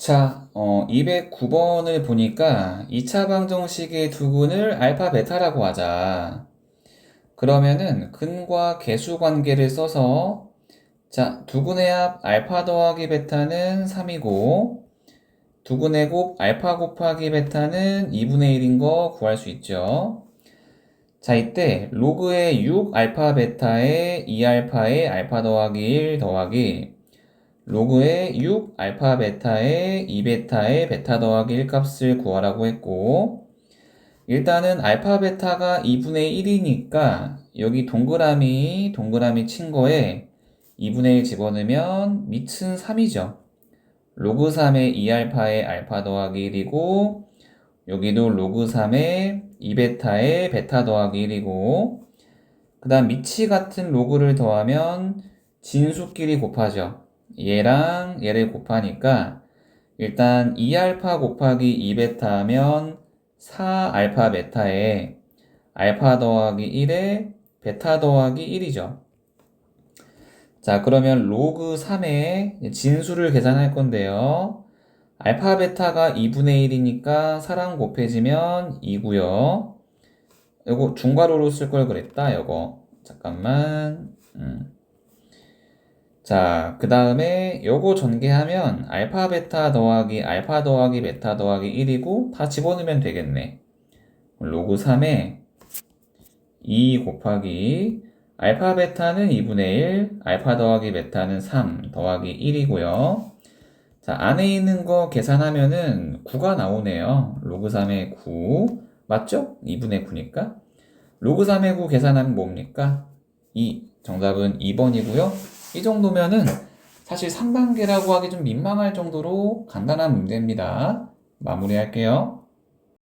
자, 어, 209번을 보니까 2차 방정식의 두근을 알파 베타라고 하자. 그러면은 근과 계수 관계를 써서 자, 두근의 합 알파 더하기 베타는 3이고 두근의 곱 알파 곱하기 베타는 2분의 1인 거 구할 수 있죠. 자, 이때 로그의 6 알파 베타의 2 알파의 알파 더하기 1 더하기 로그의 6 알파 베타의 2 베타의 베타 더하기 1 값을 구하라고 했고 일단은 알파 베타가 2분의 1이니까 여기 동그라미 동그라미 친 거에 2분의 1 집어넣으면 밑은 3이죠. 로그 3의 2알파의 알파 더하기 1이고 여기도 로그 3의 2베타의 베타 더하기 1이고 그 다음 밑이 같은 로그를 더하면 진수끼리 곱하죠. 얘랑 얘를 곱하니까 일단 2알파 곱하기 2베타 하면 4알파 베타에 알파 더하기 1에 베타 더하기 1이죠. 자, 그러면 로그 3의 진수를 계산할 건데요. 알파 베타가 2분의 1이니까 4랑 곱해지면 2고요. 요거 중괄호로 쓸 걸 그랬다, 요거. 잠깐만. 음. 자, 그 다음에 요거 전개하면 알파 베타 더하기 알파 더하기 베타 더하기 1이고 다 집어넣으면 되겠네. 로그 3에 2 곱하기 알파 베타는 2분의 1, 알파 더하기 베타는 3 더하기 1이고요. 자, 안에 있는 거 계산하면은 9가 나오네요. 로그 3의 9. 맞죠? 2분의 9니까. 로그 3의 9 계산하면 뭡니까? 2. 정답은 2번이고요. 이 정도면은 사실 3단계라고 하기 좀 민망할 정도로 간단한 문제입니다. 마무리할게요.